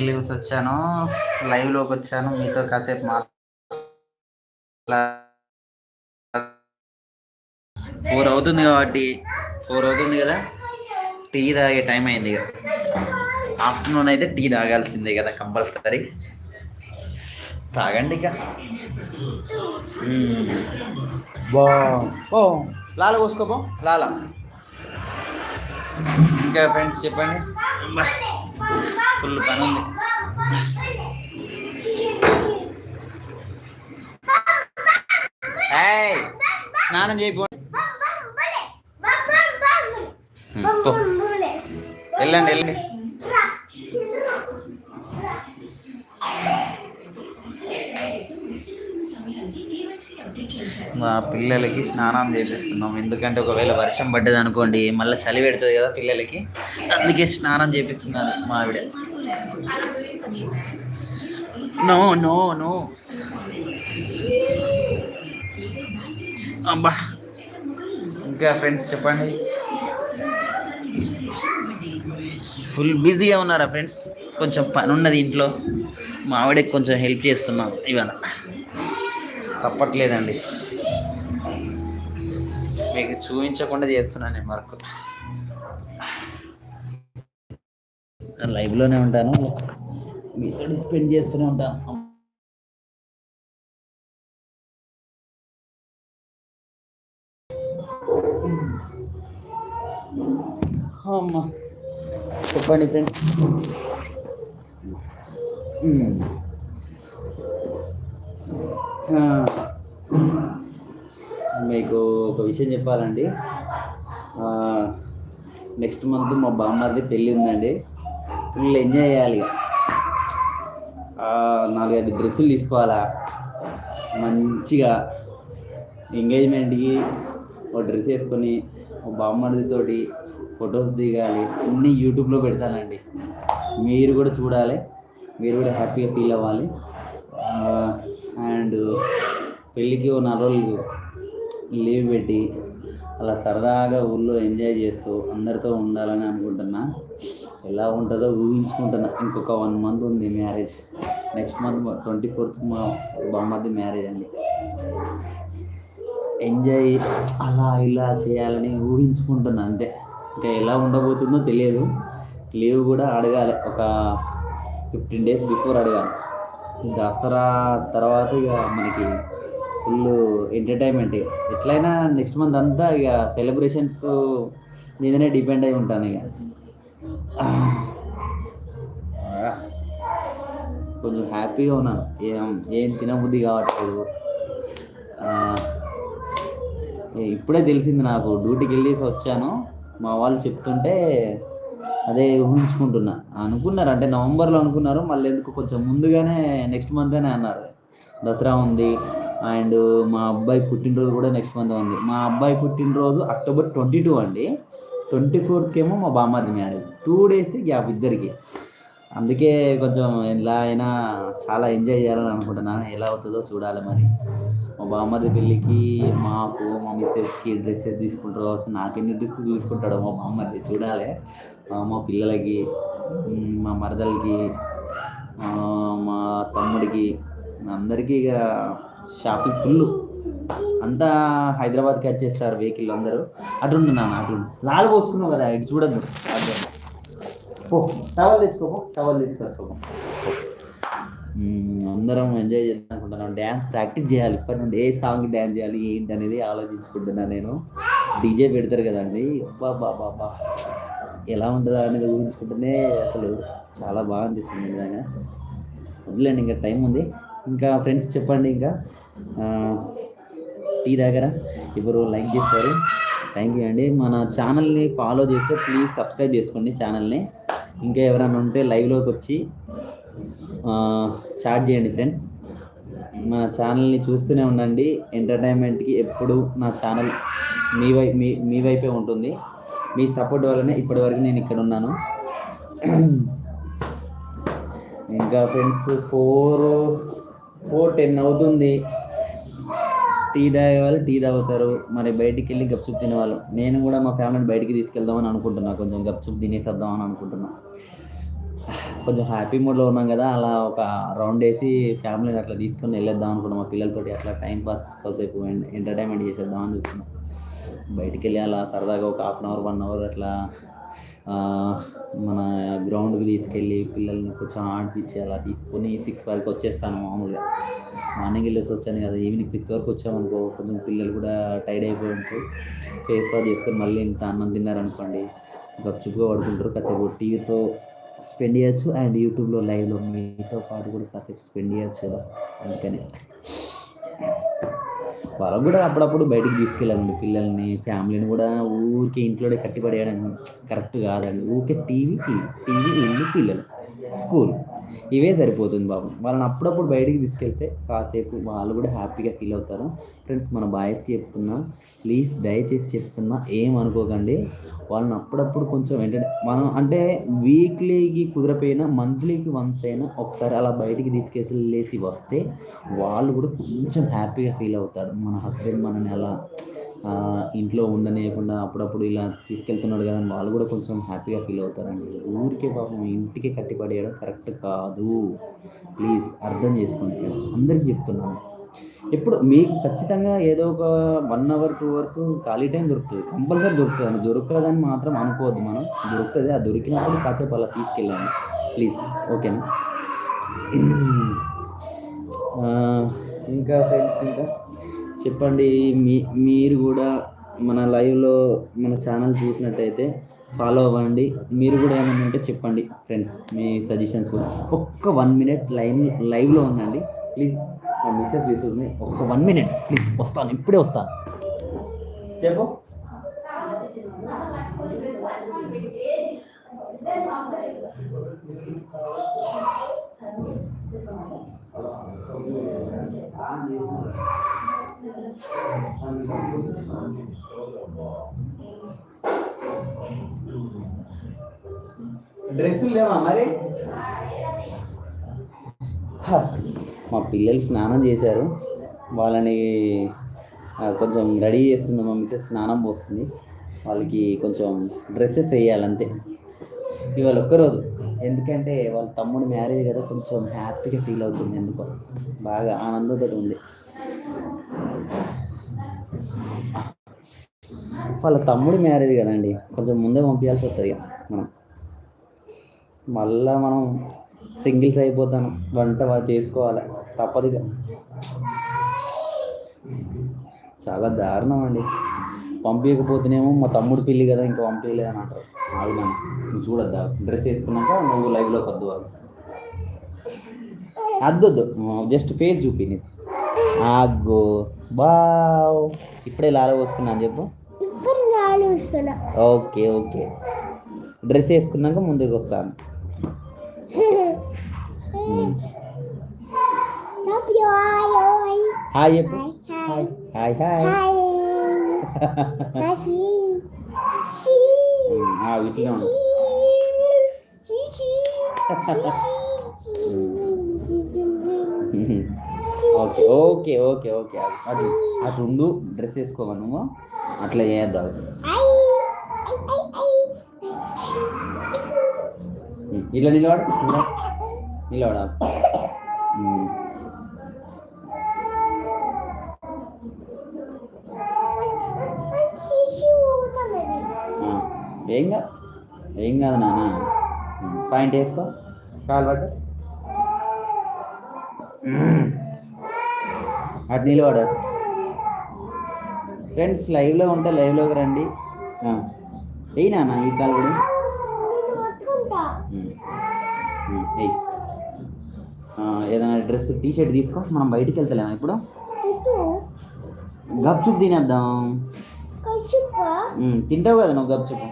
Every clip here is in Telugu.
లీవ్స్ వచ్చాను. లైవ్లోకి వచ్చాను. మీతో కాసేపు మాట్లా ఫోర్ అవుతుంది కాబట్టి ఫోర్ అవుతుంది కదా? టీ తాగే టైం అయింది ఇక. ఆఫ్టర్నూన్ అయితే టీ తాగాల్సిందే కదా కంపల్సరీ. తాగండి ఇక. బా. ఓ లాల పోసుకోపో లాల. ఇంకా ఫ్రెండ్స్ చెప్పండి. ఫుల్ పని ఉంది. స్నానం చేయపో. వెళ్ళండి వెళ్ళండి. పిల్లలకి స్నానం చేపిస్తున్నాం. ఎందుకంటే ఒకవేళ వర్షం పడ్డది అనుకోండి మళ్ళీ చలి పెడుతుంది కదా పిల్లలకి. అందుకే స్నానం చేపిస్తున్నాను మా ఆవిడ. No no no. అబ్బా. ఇంకా ఫ్రెండ్స్ చెప్పండి. ఫుల్ బిజీగా ఉన్నారా ఫ్రెండ్స్? కొంచెం పని ఉన్నది ఇంట్లో. మా ఆవిడకి కొంచెం హెల్ప్ చేస్తున్నాం ఇవాళ. తప్పట్లేదండి. చూపించకుండా చేస్తున్నాను నేను వర్క్. లైవ్లోనే ఉంటాను. మీతో స్పెండ్ చేస్తూనే ఉంటాను అమ్మా. చెప్పండి ఫ్రెండ్స్ మీకు ఒక విషయం చెప్పాలండి. నెక్స్ట్ మంత్ మా బామ్మది పెళ్ళి ఉందండి. ఫుల్ ఎంజాయ్ చేయాలి నాలుగైదు డ్రెస్సులు తీసుకోవాలా. మంచిగా ఎంగేజ్మెంట్కి ఒక డ్రెస్ వేసుకొని ఒక బామ్మడితోటి ఫొటోస్ దిగాలి. అన్నీ యూట్యూబ్లో పెడతానండి. మీరు కూడా చూడాలి. మీరు కూడా హ్యాపీగా ఫీల్ అవ్వాలి. అండ్ పెళ్ళికి ఓ నాలుగు రోజులు లీవ్ పెట్టి అలా సరదాగా ఊళ్ళో ఎంజాయ్ చేస్తూ అందరితో ఉండాలని అనుకుంటున్నా. ఎలా ఉంటుందో ఊహించుకుంటున్నా. ఇంకొక వన్ మంత్ ఉంది marriage. Next month twenty fourth మా బామ్మది మ్యారేజ్ అండి. ఎంజాయ్ అలా ఇలా చేయాలని ఊహించుకుంటున్నా అంతే. ఇంకా ఎలా ఉండబోతుందో తెలియదు. లీవ్ కూడా అడగాలి. ఒక ఫిఫ్టీన్ డేస్ బిఫోర్ అడగాలి. దసరా తర్వాత ఇక మనకి ఫుల్ ఎంటర్టైన్మెంట్. ఎట్లయినా నెక్స్ట్ మంత్ అంతా ఇక సెలబ్రేషన్స్ మీదనే డిపెండ్ అయి ఉంటాను ఇక కొంచెం హ్యాపీగా ఉన్నాను ఏం ఏం తినబుద్ధి కావట్లేదు. ఇప్పుడే తెలిసింది నాకు. డ్యూటీకి వెళ్ళేసి వచ్చాను. మా వాళ్ళు చెప్తుంటే అదే ఊహించుకుంటున్నా. అనుకున్నారు. అంటే నవంబర్లో అనుకున్నారు. మళ్ళీ ఎందుకు కొంచెం ముందుగానే నెక్స్ట్ మంత్ అనే అన్నారు. దసరా ఉంది. అండ్ మా అబ్బాయి పుట్టినరోజు కూడా నెక్స్ట్ మంత్ ఉంది. మా అబ్బాయి పుట్టినరోజు అక్టోబర్ ట్వంటీ టూ అండి. ట్వంటీ ఫోర్త్కి ఏమో మా బామ్మది మ్యారేజ్ టూ డేస్ గ్యాప్ ఇద్దరికి. అందుకే కొంచెం ఎలా అయినా చాలా ఎంజాయ్ చేయాలని అనుకుంటున్నాను ఎలా అవుతుందో చూడాలి మరి. మా బామ్మది పెళ్ళికి మాకు మా మిస్సెస్కి డ్రెస్సెస్ తీసుకుంటారు కావచ్చు నాకెన్ని డ్రెస్సెస్ తీసుకుంటాడో మా బామ్మది చూడాలి. మా పిల్లలకి మా మరదలకి మా తమ్ముడికి అందరికీ ఇక షాపింగ్ ఫుల్ అంతా హైదరాబాద్కి వచ్చేస్తారు వెహికల్ అందరూ. అటుండు నాన్న అటుండు. లాలు పోసుకున్నావు కదా ఇటు చూడద్దు. అదే పో టవల్ తెచ్చుకోపో టవల్ తీసుకొచ్చుకోపో. అందరం ఎంజాయ్ చేయాలనుకుంటున్నాను డ్యాన్స్ ప్రాక్టీస్ చేయాలి. ఇప్పటి నుండి ఏ సాంగ్ డ్యాన్స్ చేయాలి ఏంటి అనేది ఆలోచించుకుంటున్నాను నేను. డీజే పెడతారు కదండి. అబ్బా బాబా బా ఎలా ఉంటుందా అనేది ఊహించుకుంటేనే అసలు చాలా బాగా అనిపిస్తుంది నిజంగా. వదిలేండి ఇంకా టైం ఉంది. ఇంకా ఫ్రెండ్స్ చెప్పండి ఇంకా. టీ దగ్గర ఎవరు లైక్ చేస్తారు. థ్యాంక్ యూ అండి. మన ఛానల్ని ఫాలో చేస్తే ప్లీజ్ సబ్స్క్రైబ్ చేసుకోండి ఛానల్ని. ఇంకా ఎవరైనా ఉంటే లైవ్లోకి వచ్చి చాట్ చేయండి ఫ్రెండ్స్ మన ఛానల్ని చూస్తూనే ఉండండి. ఎంటర్టైన్మెంట్కి ఎప్పుడు నా ఛానల్ మీ వై మీ మీ వైపే ఉంటుంది. మీ సపోర్ట్ వల్లనే ఇప్పటివరకు నేను ఇక్కడ ఉన్నాను. ఇంకా ఫ్రెండ్స్ ఫోర్ ఫోర్ టెన్ అవుతుంది. టీ తాగేవాళ్ళు టీ తాగుతారు. మరి బయటికి వెళ్ళి గప్చుప్ తినేవాళ్ళు. నేను కూడా మా ఫ్యామిలీని బయటికి తీసుకెళ్దామని అనుకుంటున్నా. కొంచెం గప్చుప్ తినేసేద్దామని అనుకుంటున్నా. కొంచెం హ్యాపీ మూడ్లో ఉన్నాం కదా. అలా ఒక రౌండ్ వేసి ఫ్యామిలీని అట్లా తీసుకొని వెళ్ళేద్దాం అనుకున్నాం. మా పిల్లలతోటి అట్లా టైం పాస్ కాసేపు ఎంటర్టైన్మెంట్ చేసేద్దాం అని చూస్తున్నాం. బయటికి వెళ్ళి అలా సరదాగా ఒక half an hour one hour అట్లా మన గ్రౌండ్కి తీసుకెళ్ళి పిల్లల్ని కొంచెం ఆడిపించి అలా తీసుకొని సిక్స్ వరకు వచ్చేస్తాను మామూలుగా. మార్నింగ్ వెళ్ళేసి వచ్చాను కదా ఈవినింగ్ సిక్స్ వరకు వచ్చామనుకో కొంచెం పిల్లలు కూడా టైర్డ్ అయిపోయి ఉంటారు. ఫేస్ వాష్ చేసుకొని మళ్ళీ ఇంత అన్నం తిన్నారనుకోండి గప్చుప్గా పడుకుంటారు. కాసేపు టీవీతో స్పెండ్ చేయొచ్చు అండ్ యూట్యూబ్లో లైవ్లో మీతో పాటు కూడా కాసేపు స్పెండ్ చేయొచ్చు కదా అందుకని. వాళ్ళకు కూడా అప్పుడప్పుడు బయటికి తీసుకెళ్ళాలండి పిల్లల్ని ఫ్యామిలీని కూడా ఊరికే ఇంట్లోనే కట్టిపడేయడం కరెక్ట్ కాదండి ఊరికే టీవీ టీవీ ఇల్లు పిల్లలు స్కూల్ ఇవే సరిపోతుంది బాబు. వాళ్ళని అప్పుడప్పుడు బయటికి తీసుకెళ్తే కాసేపు వాళ్ళు కూడా హ్యాపీగా ఫీల్ అవుతారు. ఫ్రెండ్స్ మన బాయ్స్కి చెప్తున్నా ప్లీజ్ దయచేసి చెప్తున్నా ఏం అనుకోకండి. వాళ్ళని అప్పుడప్పుడు కొంచెం ఏంటంటే మనం అంటే వీక్లీకి కుదరపోయినా మంత్లీకి వన్స్ అయినా ఒకసారి అలా బయటికి తీసుకెళ్ళేసి వస్తే వాళ్ళు కూడా కొంచెం హ్యాపీగా ఫీల్ అవుతారు. మన హస్బెండ్ మనని అలా ఇంట్లో ఉండనియకుండా అప్పుడప్పుడు ఇలా తీసుకెళ్తున్నాడు కదా వాళ్ళు కూడా కొంచెం హ్యాపీగా ఫీల్ అవుతారండి. ఊరికే పాపం ఇంటికి కట్టిపడేయడం కరెక్ట్ కాదు. ప్లీజ్ అర్థం చేసుకోండి ఫ్రెండ్స్. అందరికీ చెప్తున్నాను. ఎప్పుడు మీకు ఖచ్చితంగా ఏదో ఒక వన్ అవర్ టూ అవర్స్ ఖాళీ టైం దొరుకుతుంది. కంపల్సరీ దొరుకుతుంది. అని దొరకదని మాత్రం అనుకోవద్దు మనం. దొరుకుతుంది. ఆ దొరికినప్పుడు కాసేపు అలా తీసుకెళ్ళాను ప్లీజ్. ఓకేనా? ఇంకా ఫ్రెండ్స్ ఇంకా? చెప్పండి మీ మీరు కూడా మన లైవ్లో మన ఛానల్ చూసినట్టయితే ఫాలో అవ్వండి. మీరు కూడా ఏమైనా ఉంటే చెప్పండి ఫ్రెండ్స్ మీ సజెషన్స్ కూడా. ఒక్క వన్ మినిట్ లైవ్ లైవ్లో ఉండండి. ప్లీజ్ మా మిస్సెస్ విసుకుని ఒక్క వన్ మినిట్ ప్లీజ్ వస్తాను ఇప్పుడే వస్తాను చెప్పు. డ్రెస్సులు లేవా మరి? మా పిల్లలు స్నానం చేశారు. వాళ్ళని కొంచెం రెడీ చేస్తుంది మా మిస్సెస్ స్నానం పోస్తుంది. వాళ్ళకి కొంచెం డ్రెస్సెస్ వేయాలంతే. ఇవాళ ఒక్కరోజు. ఎందుకంటే వాళ్ళ తమ్ముడు మ్యారేజ్ కదా కొంచెం హ్యాపీగా ఫీల్ అవుతుంది ఎందుకో. బాగా ఆనందంతో ఉంది. వాళ్ళ తమ్ముడు మ్యారేజ్ కదండి. కొంచెం ముందే పంపించాల్సి వస్తుంది మనం. మళ్ళా మనం సింగిల్స్ అయిపోతాను వంట చేసుకోవాలి. తప్పదు చాలా దారుణం అండి. పంపించకపోతేనేమో మా తమ్ముడు పెళ్ళి కదా ఇంకా పంపించలేదు అని అంటారు. అవునా నువ్వు చూడద్దా? డ్రెస్ వేసుకున్నాక నువ్వు లైవ్లో వద్దు వాళ్ళు. అద్దొద్దు జస్ట్ ఫేస్ చూపి నీకు ఆగో బావ్ ఇప్పుడే లాల పోసుకున్నాను చెప్పు ఇప్పుడు నాలు వస్తున్నా ఓకే ఓకే డ్రెస్ వేసుకున్నాక ముందుకు వస్తాను um. Stop yo hi hi చెప్పు hi hi hi okay okay okay okay. అటు అటు ఉండు డ్రెస్ వేసుకోవా నువ్వు? అట్లా చేద్దావు ఇట్లా నిలవాడు నిలబడు. ఏం కాదు ఏం కాదు నాన్న. పాయింట్ వేసుకో. కాలు పట్టు. అటు నిలబడు. ఫ్రెండ్స్ లైవ్లో ఉంటే లైవ్లోకి రండి. ఏయ్ నాన్న ఈ కాలు కూడా. ఆ, ఏదైనా డ్రెస్ టీ షర్ట్ తీసుకో మనం బయటికి వెళ్తలేమా ఇప్పుడు? గప్చుప్ తినేద్దాం. తింటావు కదా నువ్వు గప్చుప్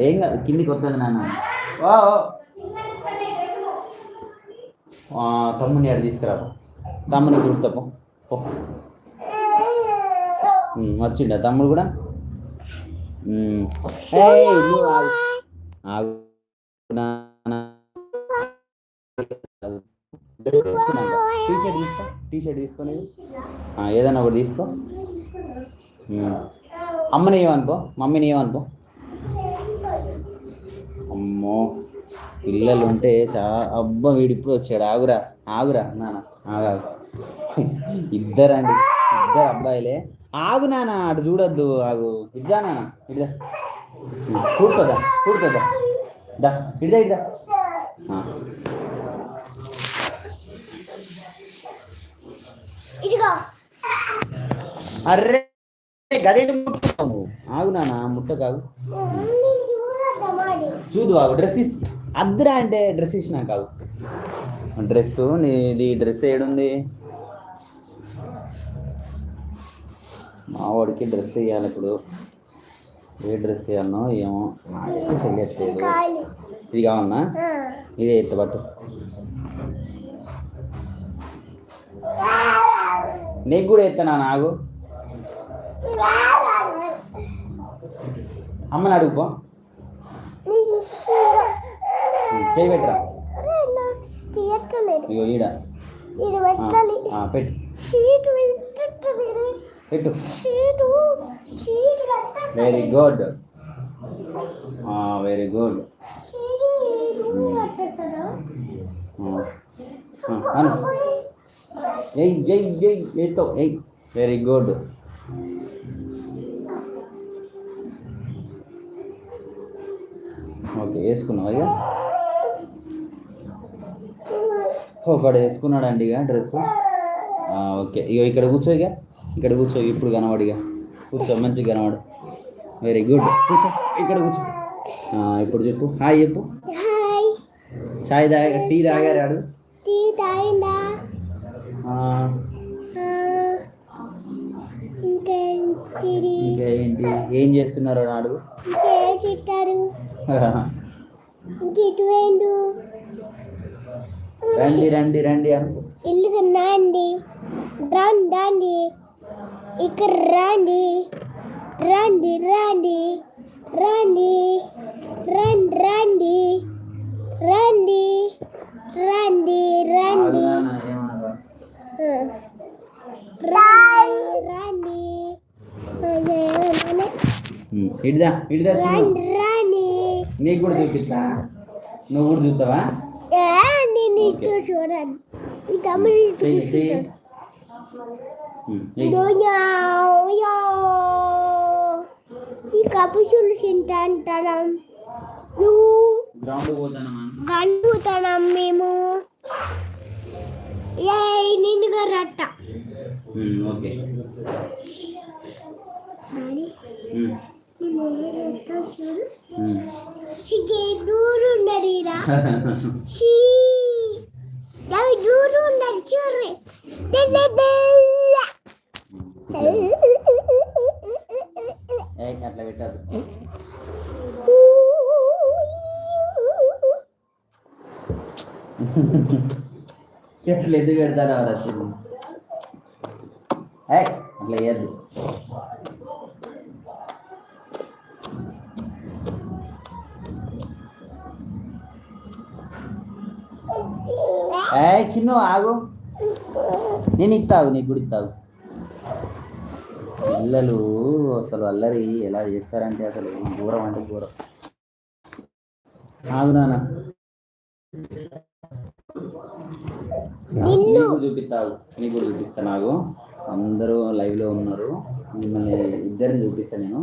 ఏం కాదు కిందికి వస్తుంది నాన్న. ఆ, తమ్ముని ఆడ తీసుకురా తమ్ముని గుర్తు పో. పో. తమ్ముడు కూడా? ఉమ్. టీ షర్ట్ తీసుకో. టీ షర్ట్ తీసుకొని ఏదైనా ఒకటి తీసుకో. అమ్మని ఏమనుకో మమ్మీని ఏమనుకో పిల్లలు ఉంటే చాలా అబ్బా వీడు ఇప్పుడు వచ్చాడు. ఆగురా ఆగురా నాన్న ఆగాగు ఇద్దరండి ఇద్దరు అబ్బాయిలే. ఆగు నాన్న అటు చూడొద్దు ఆగు. ఇద్దా నాన్న ఇద్దా కూడుకోదా కూడుకోదా దా ఇడ్దా ఇడ్దా అర్రే గదే ముట్టుకోవు ఆగు నాన్న ముట్ట కాగు చూదు ఆగు డ్రెస్ ఇస్ అద్దరా అంటే డ్రెస్ ఇచ్చినా కాదు. డ్రెస్ నీది డ్రెస్ ఏడుంది? మా వాడికి డ్రెస్ వేయాలి ఇప్పుడు. ఏ డ్రెస్ వేయాలనో ఏమో నాకేం తెలియట్లేదు. ఇది కావాలన్నా ఇదే ఎత్తబట్టు నీకు కూడా ఎత్తనా నాగు? అమ్మని అడుగుపో చేయి పెట్టరా అరే నాకు తీయట్లేదు ఇగో ఈడ. ఇది ఆ, పెట్టాలి. ఆ, పెట్టు. పెట్టు. Very good very good? అను. ఎయ్ ఎయ్ ఎయ్ ఎయ్తో ఎయ్ వెరీ గుడ్ ఓకే వేసుకున్నావు ఇక ఒకడు వేసుకున్నాడండి ఇక డ్రెస్. ఓకే. ఇక ఇక్కడ కూర్చో ఇక. ఇక్కడ కూర్చో ఇప్పుడు కనబడిగా కూర్చో మంచిగా కనబడు. వెరీ గుడ్ కూర్చో ఇక్కడ కూర్చో. ఇప్పుడు చెప్పు. హాయ్ చెప్పు. చాయ్ తాగా టీ తాగారాడు టీ తాగిందా ఇంకా ఏంటి? ఏం చేస్తున్నారు నాడు ఇంకేం చిట్టారు ఇంక ఇటు వేయండు రండి రండి రండి అనుకో ఇల్లు కన్నా అండి రాండి రాండి ఇక్కడ రాండి రాండి రాండి రాండి రండి రండి రండి రండి రండి రండి రండి అదే అదే. ఇడిదా ఇడిదా రండి రండి నీకు కూడా చూపిస్తా నువ్వు కూడా చూస్తావా అండి నీతో చూడండి ఈ తమ్ముడు చెయ్యి చెయ్యి చూసుకుంటాడు ఉమ్, చెయ్యి. దోయా ఈ కపుసులు తింటా అంటాం నువ్వు గ్రౌండ్ పోతానమ్మా గండుతాం మేము ఏ నిన్నుగా రట్ట ఉమ్, ఓకే Daddy, um, నిన్ను ఎలా రట్టావు చూడు ఉమ్. ఇకే దూరు ఉన్నది ఈడ. షీ అవి దూరు ఉన్నది చూడు దే, దే, దే. ఏయ్, అట్లా పెట్టదు ఎట్లా ఎందుకు పెడతారా రసలు ఏయ్ అట్లా వేయద్దు చిన్ను ఆగు. నేను ఇస్తాగు నీకు కూడా ఇస్తాగు పిల్లలు అసలు అల్లరి ఎలా చేస్తారంటే అసలు ఘోరం అంటే ఘోరం. ఆగు నాన్న. చూపిస్తావు నీకు కూడా చూపిస్తా నాకు అందరూ లైవ్లో ఉన్నారు. మిమ్మల్ని ఇద్దరిని చూపిస్తా నేను.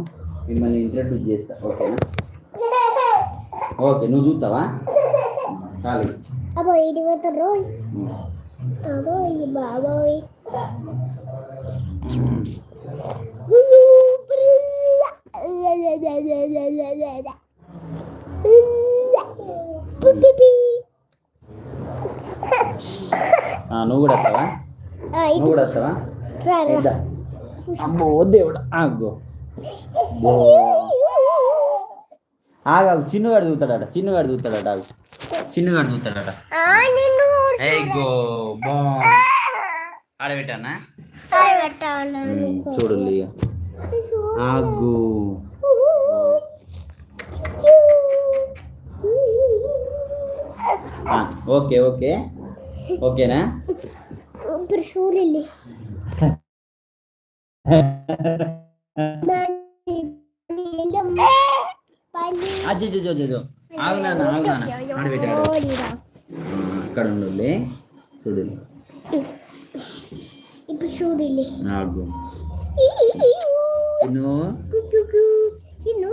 మిమ్మల్ని ఇంట్రడ్యూస్ చేస్తా ఓకేనా? ఓకే నువ్వు చూస్తావా? ఖాళీ. అబ్బో ఇది పోతారు అబ్బో ఇది బాబోయ్ ఆ, నువ్వు కూడా వస్తావా నువ్వు కూడా వస్తావా ఇద్దా. అమ్మో దేవుడా ఆగో చిన్నుగాడు చూస్తాడట చిన్నుగాడు చూస్తాడట ఆగు చిన్నుగాడు చూస్తాడట నిన్ను ఏగో బా ఆడబెట్టానా పెట్టాను చూడు ఇక ఆగు ఓకే ఓకే ఓకేనా ఇప్పుడు చూడండి పని అజ్జో ఆగు నాన్న ఆగు నాన్న ఆడ పెట్టి ఆడ పెట్టు. ఓడిరా. ఆ, అక్కడ ఉండు చూడు ఇప్పుడు చూడులే ఆగు చిన్ను చిన్ను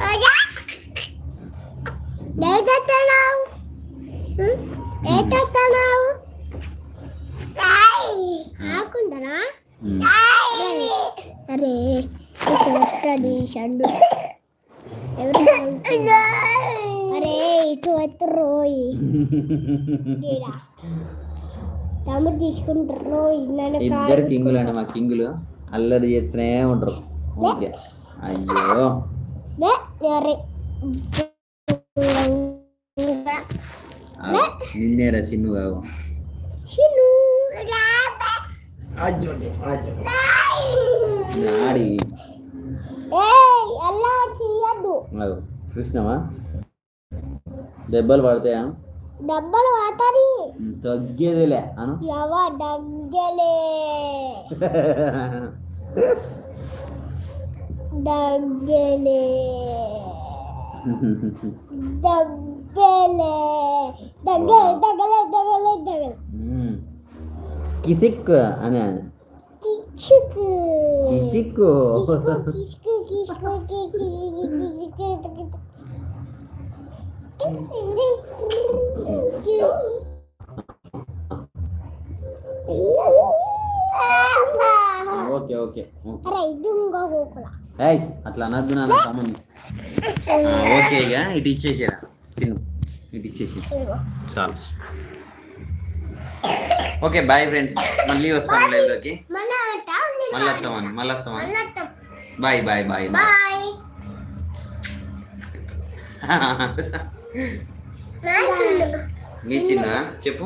ఆ, షండు ఎవరు అరే ఇటు వస్తారు తమ్ముడు తీసుకుంటారు నన్ను ఇద్దరు కింగులు అండి మా కింగులు. అల్లరి చేస్తూనే ఉంటారు ఓకే అయ్యో. నిన్నేరా చిన్ను కావు అలా చేయద్దు ఆగు. చూసినావా దెబ్బలు పడతాయా డబ్బలు వాతాది తగ్గేదిలే అను ఎవ దగ్గలే దగ్గలే దబ్బలే దగ్గలే దగ్గలే దగ్గలే దగ్గలే ఉమ్. కిసిక్ అని కిచుకు కిసిక్కు ఓకే ఓకే. ఏయ్ అట్లా అనద్దు నాన్న తమ్ముని. ఓకే ఇక ఇటు ఇచ్చేసేరా తిను. ఇటు ఇచ్చేసి చాలు. Okay bye friends. మళ్ళీ వస్తాను లైవ్లోకి. మళ్ళీ వస్తామని మళ్ళీ వస్తామని bye bye bye bye. Chinnu మీ చిన్న చెప్పు.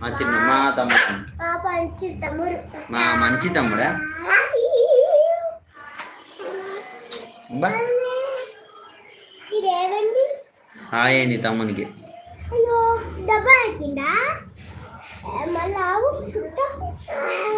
మా చిన్న మా తమ్ముడు. మా మంచి తమ్ముడా? హాయ్ నీ తమ్మునికి. డబ్బా